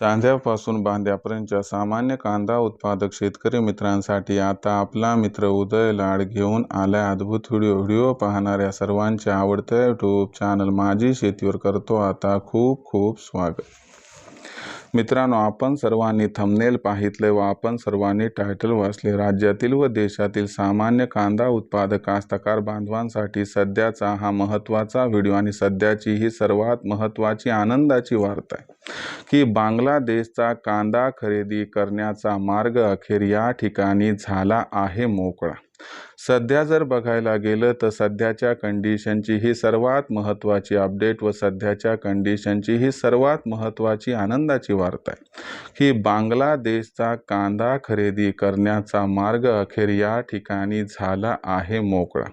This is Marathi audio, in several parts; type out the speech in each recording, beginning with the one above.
चांद्यापासून बांध्यापर्यंतच्या सामान्य कांदा उत्पादक शेतकरी मित्रांसाठी आता आपला मित्र उदय लाड घेऊन आलाय अद्भुत व्हिडिओ. व्हिडिओ पाहणाऱ्या सर्वांच्या आवडत्या यूट्यूब चॅनल माझी शेतीवर करतो आता खूप खूप स्वागत. मित्रांनो आपण सर्वांनी थंबनेल पाहितले व आपण सर्वांनी टायटल वाचले. राज्यातील व देशातील सामान्य कांदा उत्पादक कास्तकार बांधवांसाठी सध्याचा हा महत्त्वाचा व्हिडिओ आणि सध्याची ही सर्वात महत्त्वाची आनंदाची वार्ता आहे की बांगलादेशचा कांदा खरेदी करण्याचा मार्ग अखेर या ठिकाणी झाला आहे मोकळा. सध्या जर बघायला गेलं तर सध्याच्या कंडिशनची ही सर्वात महत्त्वाची अपडेट व सध्याच्या कंडिशनची ही सर्वात महत्त्वाची आनंदाची वार्ता आहे. की बांगलादेशचा कांदा खरेदी करण्याचा मार्ग अखेर या ठिकाणी झाला आहे मोकळा.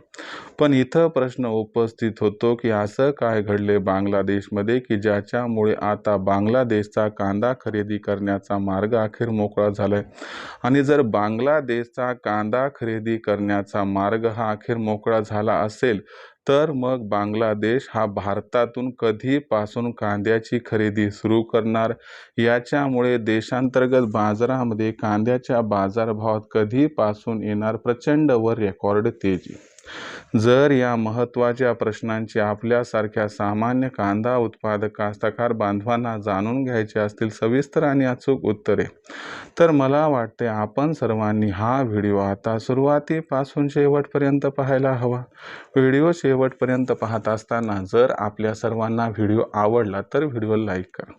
पण इथं प्रश्न उपस्थित होतो की असं काय घडले बांगलादेशमध्ये की ज्याच्यामुळे आता बांगलादेशचा कांदा खरेदी करण्याचा मार्ग अखेर मोकळा झालाय? आणि जर बांगलादेशचा कांदा खरेदी करण्याचा मार्ग हा अखेर मोकळा झाला असेल तर मग बांगलादेश हा भारतातून कधीपासून कांद्याची खरेदी सुरू करणार? याच्यामुळे देशांतर्गत बाजारामध्ये कांद्याच्या बाजारभावात कधीपासून येणार प्रचंड व रेकॉर्ड तेजी? जर या महत्त्वाच्या प्रश्नांची आपल्यासारख्या सामान्य कांदा उत्पादक कास्तकार बांधवांना जाणून घ्यायचे असतील सविस्तर आणि अचूक उत्तरे तर मला वाटते आपण सर्वांनी हा व्हिडिओ आता सुरुवातीपासून शेवटपर्यंत पाहायला हवा. व्हिडिओ शेवटपर्यंत पाहत असताना जर आपल्या सर्वांना व्हिडिओ आवडला तर व्हिडिओ लाईक करा.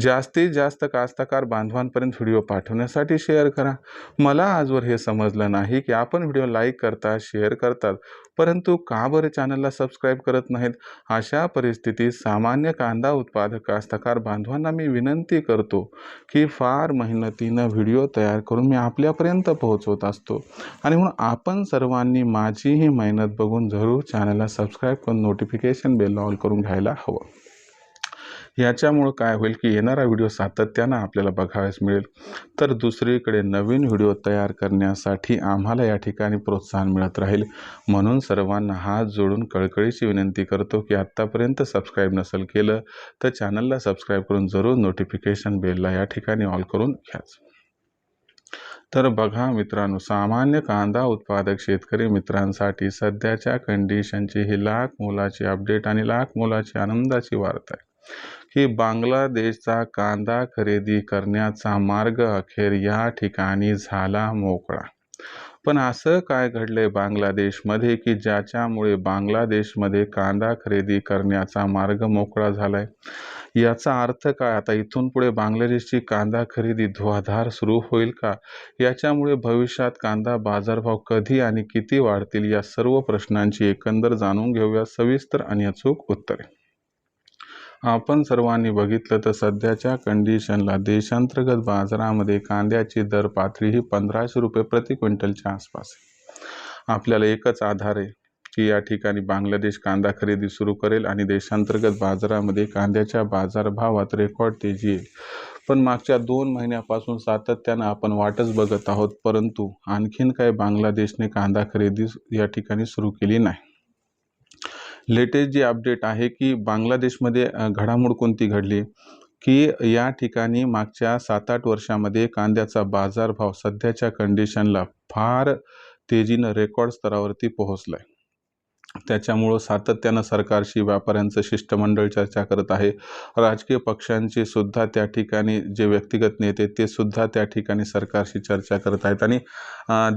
जास्तीत जास्त कास्तकार बांधवांपर्यंत व्हिडिओ पाठवण्यासाठी शेअर करा. मला आजवर हे समजलं नाही की आपण व्हिडिओ लाईक करता शेअर करतात परंतु का बरं चॅनलला सबस्क्राईब करत नाहीत? अशा परिस्थितीत सामान्य कांदा उत्पादक कास्तकार बांधवांना मी विनंती करतो की फार मेहनतीनं व्हिडिओ तयार करून मी आपल्यापर्यंत पोहोचवत असतो. आणि म्हणून आपण सर्वांनी माझी ही मेहनत बघून जरूर चॅनलला सबस्क्राईब करून नोटिफिकेशन बेल ऑल करून घ्यायला हवं. याच्यामुळं काय होईल की येणारा व्हिडिओ सातत्यानं आपल्याला बघावयास मिळेल. तर दुसरीकडे नवीन व्हिडिओ तयार करण्यासाठी आम्हाला या ठिकाणी प्रोत्साहन मिळत राहील. म्हणून सर्वांना हात जोडून कळकळीची विनंती करतो की आत्तापर्यंत सबस्क्राईब नसेल केलं तर चॅनलला सबस्क्राईब करून जरूर नोटिफिकेशन बेलला या ठिकाणी ऑल करून घ्याच. तर बघा मित्रांनो सामान्य कांदा उत्पादक शेतकरी मित्रांसाठी सध्याच्या कंडिशनची ही लाख मोलाची अपडेट आणि लाख मोलाची आनंदाची वार्ता आहे की बांगलादेशचा कांदा खरेदी करण्याचा मार्ग अखेर या ठिकाणी झाला मोकळा. पण असं काय घडलंय बांगलादेशमध्ये की ज्याच्यामुळे बांगलादेशमध्ये कांदा खरेदी करण्याचा मार्ग मोकळा झालाय? याचा अर्थ काय? आता इथून पुढे बांगलादेशची कांदा खरेदी धुवाधार सुरू होईल का? याच्यामुळे भविष्यात कांदा बाजारभाव कधी आणि किती वाढतील या सर्व प्रश्नांची एकंदर जाणून घेऊया. सविस्तर आणि अचूक उत्तरे. आपण सर्वांनी बघितलं तर सध्याच्या कंडिशनला देशांतर्गत बाजारामध्ये कांद्याची दर पातळी ही पंधराशे रुपये प्रति क्विंटलच्या आसपास आहे. आपल्याला एकच आधार आहे की या ठिकाणी बांगलादेश कांदा खरेदी सुरू करेल आणि देशांतर्गत बाजारामध्ये कांद्याच्या बाजारभावात रेकॉर्ड तेजी येईल. पण मागच्या दोन महिन्यापासून सातत्यानं आपण वाटच बघत आहोत परंतु आणखीन काय बांगलादेशने कांदा खरेदी या ठिकाणी सुरू केली नाही. लेटेस्ट जी अपडेट आहे की बांगलादेशमध्ये घडामोड कोणती घडली? की या ठिकाणी मागच्या सात आठ वर्षामध्ये कांद्याचा बाजारभाव सध्याच्या कंडिशनला फार तेजीनं रेकॉर्ड स्तरावरती पोहोचला आहे त्याच्यामुळं सातत्यानं सरकारशी व्यापाऱ्यांचं शिष्टमंडळ चर्चा करत आहे. राजकीय पक्षांचे सुद्धा त्या ठिकाणी जे व्यक्तिगत नेते ते सुद्धा त्या ठिकाणी सरकारशी चर्चा करत आहेत. आणि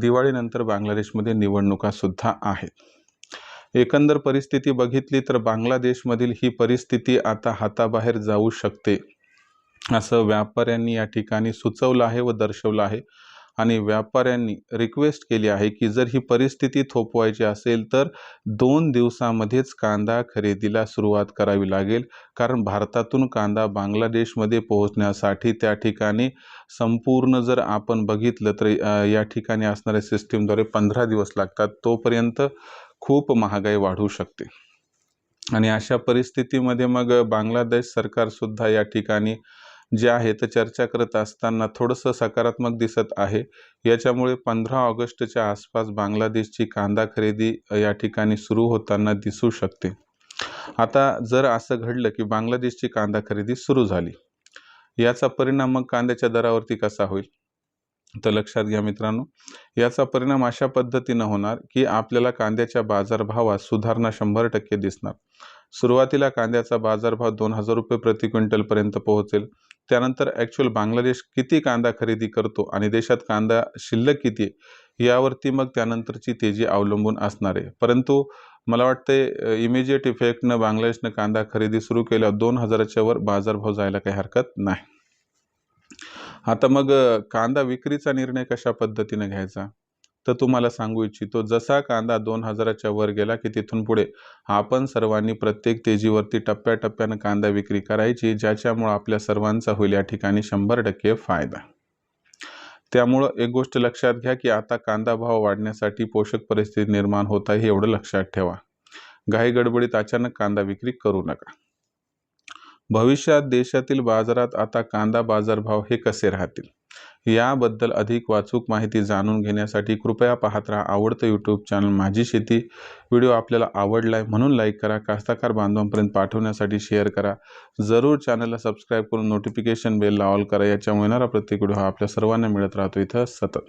दिवाळीनंतर बांगलादेशमध्ये निवडणुकासुद्धा आहेत. एकंदर परिस्थिती बघितली तर बांगलादेशमधील ही परिस्थिती आता हाताबाहेर जाऊ शकते असं व्यापाऱ्यांनी या ठिकाणी सुचवलं आहे व दर्शवलं आहे. आणि व्यापाऱ्यांनी रिक्वेस्ट केली आहे की जर ही परिस्थिती थोपवायची असेल तर दोन दिवसामध्येच कांदा खरेदीला सुरुवात करावी लागेल. कारण भारतातून कांदा बांगलादेशमध्ये पोहोचण्यासाठी त्या ठिकाणी संपूर्ण जर आपण बघितलं तर या ठिकाणी असणाऱ्या सिस्टीमद्वारे पंधरा दिवस लागतात. तोपर्यंत खूप महागाई वाढू शकते. आणि अशा परिस्थितीमध्ये मग बांगलादेश सरकारसुद्धा या ठिकाणी जे आहे तर चर्चा करत असताना थोडंसं सकारात्मक दिसत आहे. याच्यामुळे पंधरा ऑगस्टच्या आसपास बांगलादेशची कांदा खरेदी या ठिकाणी सुरू होताना दिसू शकते. आता जर असं घडलं की बांगलादेशची कांदा खरेदी सुरू झाली याचा परिणाम मग कांद्याच्या दरावरती कसा होईल? तर लक्षात घ्या मित्रांनो. याचा परिणाम अशा पद्धतीनं होणार की आपल्याला कांद्याच्या बाजारभावात सुधारणा शंभर टक्के दिसणार. सुरुवातीला कांद्याचा बाजारभाव दोन हजार रुपये प्रति क्विंटलपर्यंत पोहोचेल. त्यानंतर ॲक्च्युअल बांगलादेश किती कांदा खरेदी करतो आणि देशात कांदा शिल्लक किती आहे यावरती मग त्यानंतरची तेजी अवलंबून असणार आहे. परंतु मला वाटते इमिजिएट इफेक्टनं बांगलादेशनं कांदा खरेदी सुरू केल्यावर दोन हजाराच्या वर बाजारभाव जायला काही हरकत नाही. आता मग कांदा विक्रीचा निर्णय कशा पद्धतीने घ्यायचा? तर तुम्हाला सांगू इच्छितो जसा कांदा दोन हजाराच्या वर गेला की तिथून पुढे आपण सर्वांनी प्रत्येक तेजीवरती टप्प्याटप्प्यानं कांदा विक्री करायची ज्याच्यामुळं आपल्या सर्वांचा होईल या ठिकाणी शंभर टक्के फायदा. त्यामुळं एक गोष्ट लक्षात घ्या की आता कांदा भाव वाढण्यासाठी पोषक परिस्थिती निर्माण होत आहे हे एवढं लक्षात ठेवा. घाई गडबडीत अचानक कांदा विक्री करू नका. भविष्यात देशातील बाजारात आता कांदा बाजारभाव हे कसे राहतील? याबद्दल अधिक वाचूक माहिती जाणून घेण्यासाठी कृपया पाहत राहा आवडतं यूट्यूब चॅनल माझी शेती. व्हिडिओ आपल्याला आवडलाय म्हणून लाईक करा. कास्ताकार बांधवांपर्यंत पाठवण्यासाठी शेअर करा. जरूर चॅनलला सबस्क्राईब करून नोटिफिकेशन बेलला ऑल करा. याच्यामुळे येणारा प्रत्येक व्हिडिओ हा आपल्या सर्वांना मिळत राहतो. इथं सतत.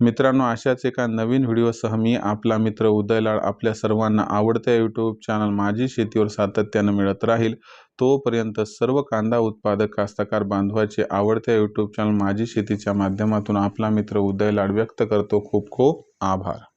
मित्रांनो अशाच एका नवीन व्हिडिओसह मी आपला मित्र उदयलाळ आपल्या सर्वांना आवडत्या यूट्यूब चॅनल माझी शेतीवर सातत्यानं मिळत राहील. तोपर्यंत सर्व कांदा उत्पादक कास्तकार बांधवाचे आवडत्या यूट्यूब चॅनल माझी शेतीच्या माध्यमातून आपला मित्र उदयलाड व्यक्त करतो. खूप खूप आभार.